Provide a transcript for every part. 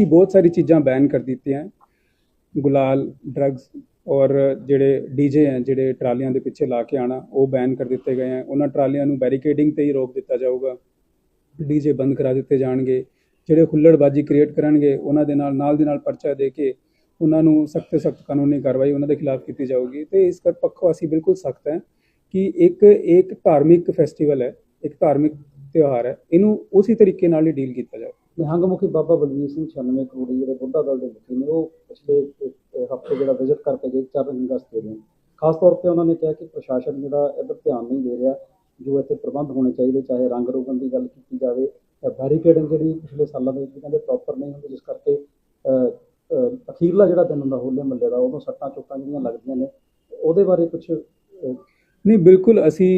ਅਸੀਂ ਬਹੁਤ ਸਾਰੀ ਚੀਜ਼ਾਂ ਬੈਨ ਕਰ ਦਿੱਤੀਆਂ ਗੁਲਾਲ ਡਰੱਗਸ ਔਰ ਜਿਹੜੇ ਡੀਜੇ ਹੈ, ਜਿਹੜੇ ਟਰਾਲੀਆਂ ਦੇ ਪਿੱਛੇ ਲਾ ਕੇ ਆਣਾ ਉਹ ਬੈਨ ਕਰ ਦਿੱਤੇ ਗਏ ਹੈ। ਉਹਨਾਂ ਟਰਾਲੀਆਂ ਨੂੰ ਬੈਰੀਕੇਡਿੰਗ ਤੇ ਹੀ ਰੋਕ ਦਿੱਤਾ ਜਾਊਗਾ। ਡੀਜੇ ਬੰਦ ਕਰਾ ਦਿੱਤੇ ਜਾਣਗੇ। ਜਿਹੜੇ ਹੁੱਲੜਬਾਜੀ ਕ੍ਰੀਏਟ ਕਰਨਗੇ, ਉਹਨਾਂ ਦੇ ਨਾਲ ਨਾਲ ਦੀ ਨਾਲ ਪਰਚਾ ਦੇ ਕੇ ਉਹਨਾਂ ਨੂੰ ਸਖਤ ਸਖਤ ਕਾਨੂੰਨੀ ਕਾਰਵਾਈ ਉਹਨਾਂ ਦੇ ਖਿਲਾਫ ਕੀਤੀ ਜਾਊਗੀ। ਤੇ ਇਸ ਕਰ ਪੱਖੋਂ ਅਸੀਂ ਬਿਲਕੁਲ ਸਖਤ ਹੈ ਕਿ ਇੱਕ ਇੱਕ ਧਾਰਮਿਕ ਫੈਸਟੀਵਲ ਹੈ, ਇੱਕ ਧਾਰਮਿਕ ਤਿਉਹਾਰ ਹੈ। ਇਹਨੂੰ ਉਸੇ ਤਰੀਕੇ ਨਾਲ ਹੀ ਡੀਲ ਕੀਤਾ ਜਾਵੇ ਨਿਹੰਗ ਮੁਖੀ ਬਾਬਾ ਬਲਵੀਰ ਸਿੰਘ 96 ਕਰੋੜੀ ਜਿਹੜੇ ਬੁੱਢਾ ਦਲ ਦੇ ਮੁਖੀ ਨੇ, ਉਹ ਪਿਛਲੇ ਹਫ਼ਤੇ ਜਿਹੜਾ ਵਿਜ਼ਿਟ ਕਰਕੇ ਗਏ, ਚਾਰ ਦਿਨ ਗਸਤ ਦੇ ਰਹੇ ਖਾਸ ਤੌਰ ਤੇ ਉਹਨਾਂ ਨੇ ਕਿਹਾ ਕਿ ਪ੍ਰਸ਼ਾਸਨ ਜਿਹੜਾ ਇੱਧਰ ਧਿਆਨ ਨਹੀਂ ਦੇ ਰਿਹਾ ਜੋ ਇੱਥੇ ਪ੍ਰਬੰਧ ਹੋਣੇ ਚਾਹੀਦੇ, ਚਾਹੇ ਰੰਗ ਰੋਗਨ ਦੀ ਗੱਲ ਕੀਤੀ ਜਾਵੇ ਜਾਂ ਬੈਰੀਕੇਡਿੰਗ ਜਿਹੜੀ ਪਿਛਲੇ ਸਾਲਾਂ ਦੇ ਵਿੱਚ ਕਹਿੰਦੇ ਪ੍ਰੋਪਰ ਨਹੀਂ ਹੁੰਦੀ, ਜਿਸ ਕਰਕੇ ਅਖੀਰਲਾ ਜਿਹੜਾ ਦਿਨ ਹੁੰਦਾ, ਹੋਲੇ ਮਹੱਲੇ ਦਾ, ਉਦੋਂ ਸੱਟਾਂ ਚੋਟਾਂ ਜਿਹੜੀਆਂ ਲੱਗਦੀਆਂ ਨੇ, ਉਹਦੇ ਬਾਰੇ ਕੁਝ ਨਹੀਂ, ਬਿਲਕੁਲ ਅਸੀਂ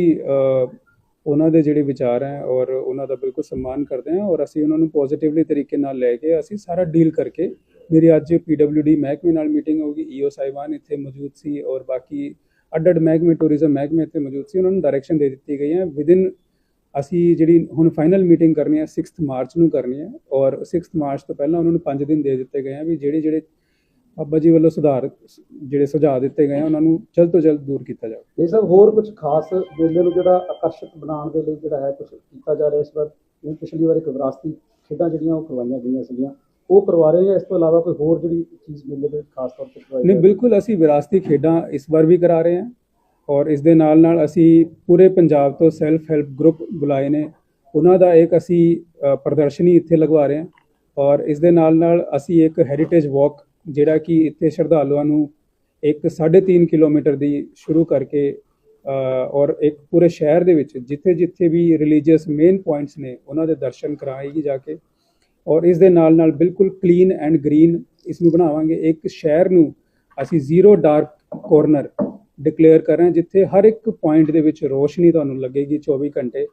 ਉਹਨਾਂ ਦੇ ਜਿਹੜੇ ਵਿਚਾਰ ਹੈ ਔਰ ਉਹਨਾਂ ਦਾ ਬਿਲਕੁਲ ਸਨਮਾਨ ਕਰਦੇ ਹਾਂ ਔਰ ਅਸੀਂ ਉਹਨਾਂ ਨੂੰ ਪੋਜ਼ਿਟਿਵਲੀ ਤਰੀਕੇ ਨਾਲ ਲੈ ਕੇ ਅਸੀਂ ਸਾਰਾ ਡੀਲ ਕਰਕੇ ਮੇਰੀ ਅੱਜ ਪੀਡਬਲਯੂਡੀ ਮਹਿਕਮੇ ਨਾਲ ਮੀਟਿੰਗ ਹੋਗੀ ਈਓ ਸਾਹਿਬਾਨ ਇੱਥੇ ਮੌਜੂਦ ਸੀ ਔਰ ਬਾਕੀ ਅੱਡ-ਅੱਡ ਮਹਿਕਮੇ ਟੂਰਿਜ਼ਮ ਮਹਿਕਮੇ ਇੱਥੇ ਮੌਜੂਦ ਸੀ, ਉਹਨਾਂ ਨੂੰ ਡਾਇਰੈਕਸ਼ਨ ਦੇ ਦਿੱਤੀ ਗਈ ਹੈ। ਵਿਦਿਨ ਅਸੀਂ ਜਿਹੜੀ ਹੁਣ ਫਾਈਨਲ ਮੀਟਿੰਗ ਕਰਨੀ ਹੈ 6th ਮਾਰਚ ਨੂੰ ਕਰਨੀ ਹੈ ਔਰ 6th ਮਾਰਚ ਤੋਂ ਪਹਿਲਾਂ ਉਹਨਾਂ ਨੂੰ 5 ਦਿਨ ਦੇ ਦਿੱਤੇ ਗਏ ਆ ਵੀ ਜਿਹੜੇ ਜਿਹੜੇ ਬਾਬਾ ਜੀ ਵੱਲੋਂ ਸੁਧਾਰ ਜਿਹੜੇ ਸੁਝਾਅ ਦਿੱਤੇ ਗਏ ਆ ਉਹਨਾਂ ਨੂੰ ਜਲਦ ਤੋਂ ਜਲਦ ਦੂਰ ਕੀਤਾ ਜਾਵੇ। ਇਹ ਸਭ ਹੋਰ ਕੁਝ ਖਾਸ ਮੇਲੇ ਨੂੰ ਜਿਹੜਾ ਆਕਰਸ਼ਕ ਬਣਾਉਣ ਦੇ ਲਈ ਜਿਹੜਾ ਹੈ ਕੁਝ ਕੀਤਾ ਜਾ ਰਿਹਾ ਇਸ ਵਾਰ। ਜਿਵੇਂ ਪਿਛਲੀ ਵਾਰ ਇੱਕ ਵਿਰਾਸਤੀ ਖੇਡਾਂ ਜਿਹੜੀਆਂ ਉਹ ਕਰਵਾਈਆਂ ਗਈਆਂ ਸੀਗੀਆਂ। ਉਹ ਕਰਵਾ ਰਹੇ ਜਾਂ ਇਸ ਤੋਂ ਇਲਾਵਾ ਕੋਈ ਹੋਰ ਜਿਹੜੀ ਚੀਜ਼ ਮੇਲੇ ਦੇ ਖਾਸ ਤੌਰ ਤੇ ਕਰਵਾਈ ਨਹੀਂ? ਬਿਲਕੁਲ ਅਸੀਂ ਵਿਰਾਸਤੀ ਖੇਡਾਂ ਇਸ ਵਾਰ ਵੀ ਕਰਾ ਰਹੇ ਹਾਂ ਔਰ ਇਸ ਦੇ ਨਾਲ ਨਾਲ ਅਸੀਂ ਪੂਰੇ ਪੰਜਾਬ ਤੋਂ ਸੈਲਫ ਹੈਲਪ ਗਰੁੱਪ ਬੁਲਾਏ ਨੇ। ਉਹਨਾਂ ਦਾ ਇੱਕ ਅਸੀਂ ਪ੍ਰਦਰਸ਼ਨੀ ਇੱਥੇ ਲਗਵਾ ਰਹੇ ਹਾਂ ਔਰ ਇਸ ਦੇ ਨਾਲ ਨਾਲ ਅਸੀਂ ਇੱਕ ਹੈਰੀਟੇਜ ਵਾਕ ਜਿਹੜਾ ਕਿ ਇੱਥੇ ਸ਼ਰਧਾਲੂਆਂ ਨੂੰ ਇੱਕ 3.5 ਕਿਲੋਮੀਟਰ ਦੀ ਸ਼ੁਰੂ ਕਰਕੇ ਔਰ ਇੱਕ ਪੂਰੇ ਸ਼ਹਿਰ ਦੇ ਵਿੱਚ ਜਿੱਥੇ ਜਿੱਥੇ ਵੀ ਰਿਲੀਜੀਅਸ ਮੇਨ ਪੁਆਇੰਟਸ ਨੇ, ਉਹਨਾਂ ਦੇ ਦਰਸ਼ਨ ਕਰਾਏਗੀ ਜਾ ਕੇ, ਔਰ ਇਸ ਦੇ ਨਾਲ ਨਾਲ ਬਿਲਕੁਲ ਕਲੀਨ ਐਂਡ ਗ੍ਰੀਨ ਇਸ ਨੂੰ ਬਣਾਵਾਂਗੇ। ਇੱਕ ਸ਼ਹਿਰ ਨੂੰ ਅਸੀਂ ਜ਼ੀਰੋ ਡਾਰਕ ਕੋਰਨਰ ਡਿਕਲੇਅਰ ਕਰ ਰਹੇ ਹਾਂ, ਜਿੱਥੇ ਹਰ ਇੱਕ ਪੁਆਇੰਟ ਦੇ ਵਿੱਚ ਰੋਸ਼ਨੀ ਤੁਹਾਨੂੰ ਲੱਗੇਗੀ 24 ਘੰਟੇ,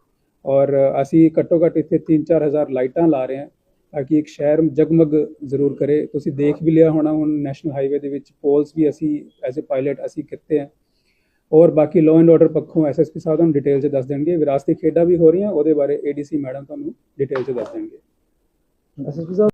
ਔਰ ਅਸੀਂ ਘੱਟੋ ਘੱਟ ਇੱਥੇ 3-4 ਹਜ਼ਾਰ ਲਾਈਟਾਂ ਲਾ ਰਹੇ ਹਾਂ। ਤਾਂ ਕਿ ਇੱਕ ਸ਼ਹਿਰ ਜਗਮਗ ਜ਼ਰੂਰ ਕਰੇ। ਤੁਸੀਂ ਦੇਖ ਵੀ ਲਿਆ ਹੋਣਾ, ਹੁਣ ਨੈਸ਼ਨਲ ਹਾਈਵੇ ਦੇ ਵਿੱਚ ਪੋਲਸ ਵੀ ਅਸੀਂ ਐਜ਼ ਅ ਪਾਇਲਟ ਅਸੀਂ ਕੀਤੇ ਹੈ ਔਰ ਬਾਕੀ ਲਾਅ ਐਂਡ ਆਰਡਰ ਪੱਖੋਂ ਐਸਐਸਪੀ ਸਾਹਿਬ ਤੁਹਾਨੂੰ ਡਿਟੇਲ 'ਚ ਦੱਸ ਦੇਣਗੇ। ਵਿਰਾਸਤੀ ਖੇਡਾਂ ਵੀ ਹੋ ਰਹੀਆਂ, ਉਹਦੇ ਬਾਰੇ ਏਡੀਸੀ ਮੈਡਮ ਤੁਹਾਨੂੰ ਡਿਟੇਲ 'ਚ ਦੱਸ ਦੇਣਗੇ। ਐਸਐਸਪੀ ਸਾਹਿਬ